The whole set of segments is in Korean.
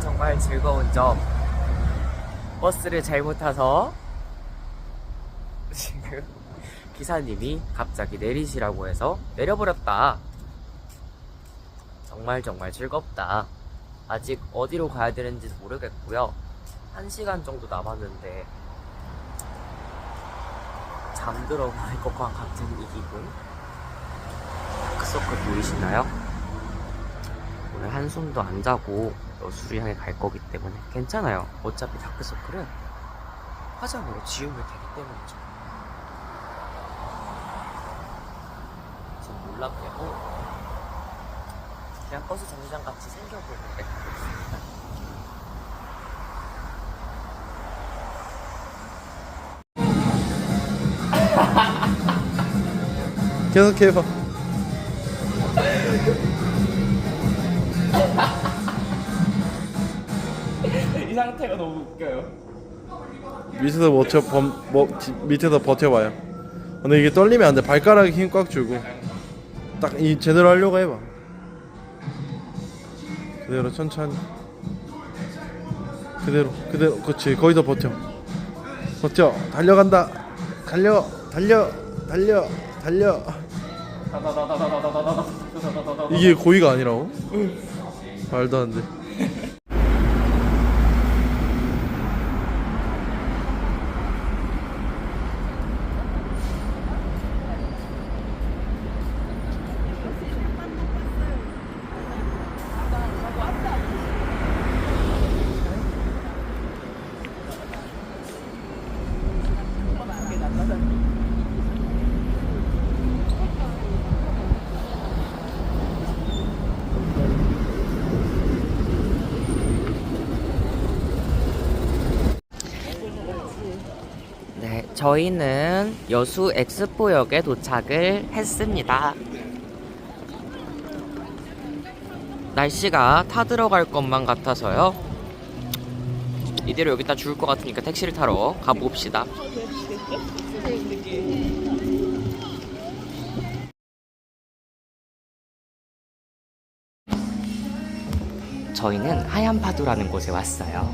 정말 즐거운 점. 버스를 잘못 타서 지금 기사님이 갑자기 내리시라고 해서 내려버렸다. 정말 정말 즐겁다. 아직 어디로 가야 되는지 모르겠고요. 한 시간 정도 남았는데 잠들어 갈 것과 같은 이 기분. 다크서클 보이시나요? 오늘 한숨도 안 자고 여수를 향해 갈 거기 때문에 괜찮아요. 어차피 다크서클은 화장으로 지우면 되기 때문이죠. 지금 놀랍게도 그냥 버스 정류장 같이 생겨보이는데 가고 있습니다. 계속 해봐. 상태가 너무 웃겨요. 밑에서 버텨 범, 뭐, 지- 밑에서 버텨봐요. 근데 이게 떨리면 안 돼. 발가락에 힘 꽉 주고 딱 이 제대로 하려고 해봐. 그대로 천천히. 그대로 그대로 그렇지 거기서 버텨. 버텨 달려간다. 달려 달려 달려 달려. 이게 고의가 아니라고? 말도 안 돼. 네, 저희는 여수 엑스포역에 도착을 했습니다. 날씨가 타들어갈 것만 같아서요. 이대로 여기다 죽을 것 같으니까 택시를 타러 가봅시다. 저희는 하얀 파도라는 곳에 왔어요.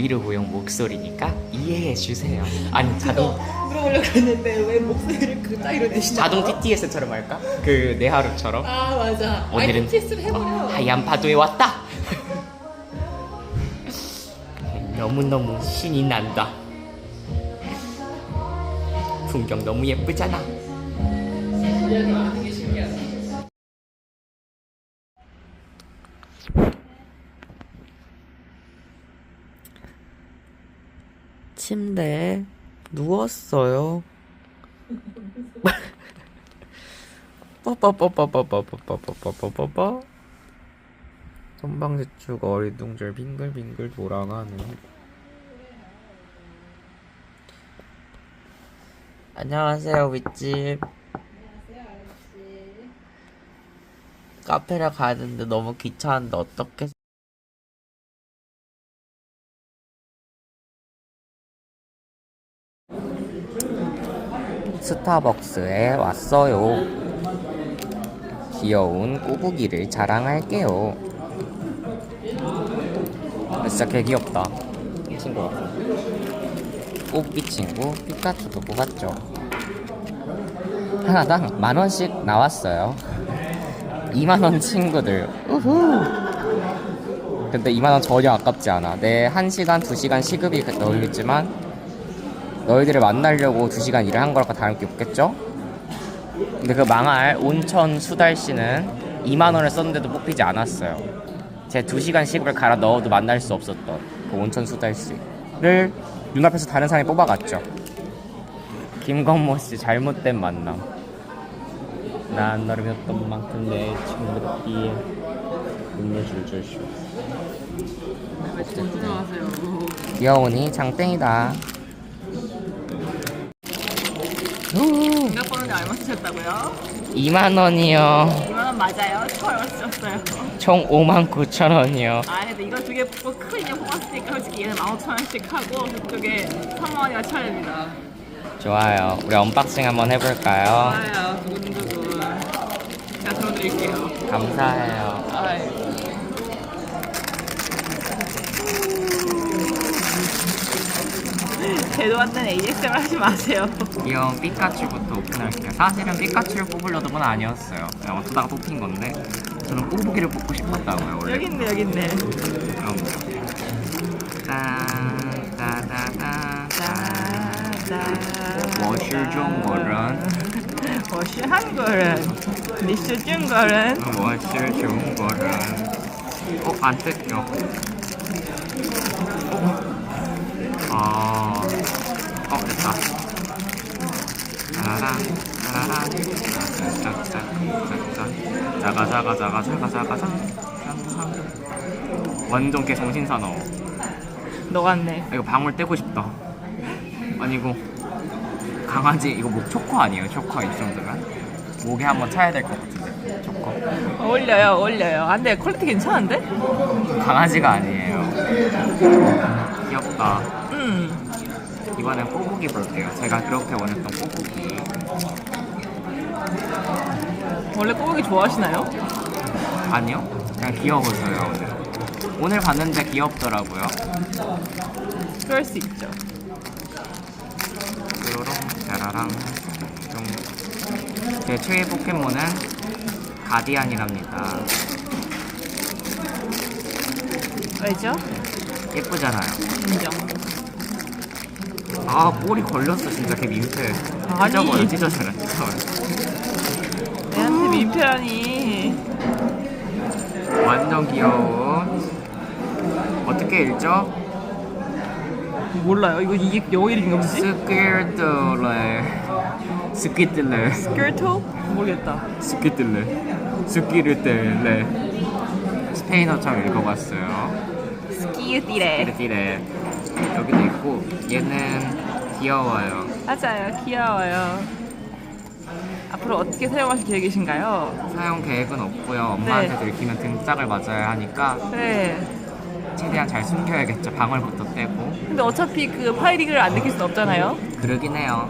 브이로그용 목소리니까 이해해 주세요. 아니 자동 물어보려고 했는데 왜 목소리를 그 따위로 내시냐? 자동 TTS처럼 할까? 그 내 하루처럼 아 맞아. 오늘은 아이 티스를 해버려. 어, 하얀 파도에 왔다. 너무 너무 신이 난다. 풍경 너무 예쁘잖아. 여기 많은 게 신기하다. 침대에 누웠어요. 선방지축 어리둥절 빙글빙글 돌아가는 안녕하세요 윗집 카페를 가는데 너무 귀찮은데 어떻게 스타벅스에 왔어요. 귀여운 꼬부기를 자랑할게요. 진짜 개 귀엽다. 친구가. 꼬부기 친구 피카츄도 뽑았죠. 하나당 만 원씩 나왔어요. 2만 원 친구들. 우후. 근데 2만 원 전혀 아깝지 않아. 내 1시간, 2시간 시급이 널리지만 너희들을 만나려고 2시간 일을 한 거랑 다를 게 없겠죠? 근데 그 망할 온천 수달 씨는 2만 원을 썼는데도 뽑히지 않았어요. 제 2시간 시급을 갈아 넣어도 만날 수 없었던 그 온천 수달 씨를 눈앞에서 다른 사람이 뽑아갔죠. 김건모 씨 잘못된 만남. 난 너를 믿었던 만큼 내 친구들끼리 눈물 줄줄 쉬었어. 고생하세요. 귀여우니 장땡이다. 우, 몇 번인지 얼마 쓰셨다고요? 2만 원이요. 2만 원 맞아요. 총 얼마 쓰셨어요? 총 5만 9천 원이요. 아 근데 이거 두 개 뽑고 큰 인형 뽑았으니까 솔직히 얘는 15,000원씩 하고 그쪽에 3만 원이가 차례입니다. 좋아요. 우리 언박싱 한번 해볼까요? 좋아요. 두근두근. 제가 들어드릴게요. 감사해요. 아이. 제도 안 되는 ASMR 하지 마세요. 이건 삐까츄부터 오픈할게요. 사실은 삐까츄를 뽑으려던 건 아니었어요. 그냥 어쩌다가 뽑힌 건데 저는 뽀뽀기를 뽑고 싶었다고요. 원래. 여기 있네 여기 있네. 그럼 짜잔. 워슈 좀 거른 워시 한거는 미스 중거는 워슈 좀 거른 어안 뜯겨 짝짝짝짝짝. 자가, 자가, 자가, 자가, 자가, 자. 완전 개 정신사나워. 너 같네. 아, 이거 방울 떼고 싶다. 아니 이거 강아지 이거 목 초코 아니에요? 초코 이 정도면 목에 한번 차야 될 것 같은데 초코. 어울려요 어울려요. 안돼 퀄리티 괜찮은데? 강아지가 아니에요. 귀엽다. 음. 이번엔 뽀보기 볼게요. 제가 그렇게 원했던 뽀보기. 원래 꼬부기 좋아하시나요? 아니요? 그냥 귀여워서요 오늘. 오늘 봤는데 귀엽더라고요. 그럴 수 있죠. 뾰로롱 짜라랑 좀. 제 최애 포켓몬은 가디안이랍니다. 왜죠? 예쁘잖아요. 인정. 아 꼬리 걸렸어 진짜 걔 민폐. 아니. 찢어버려 찢어져라 찢어버려. 민폐라니. 완전 귀여운. 어떻게 읽죠? 몰라요. 이거 이게 영어 이름인가 보지? 스퀴들레 스퀴들레 스ker토? 모르겠다. 스퀴들레 스퀴르텔레 스페인어처럼 읽어봤어요. 스키우띠레. 띠레 여기도 있고 얘는 귀여워요. 맞아요. 귀여워요. 앞으로 어떻게 사용하실 계획이신가요? 사용 계획은 없고요. 엄마한테 네. 들키면 등짝을 맞아야 하니까 네. 최대한 잘 숨겨야겠죠. 방울부터 떼고. 근데 어차피 그 파이링을 안 느낄 수 없잖아요. 그러긴 해요.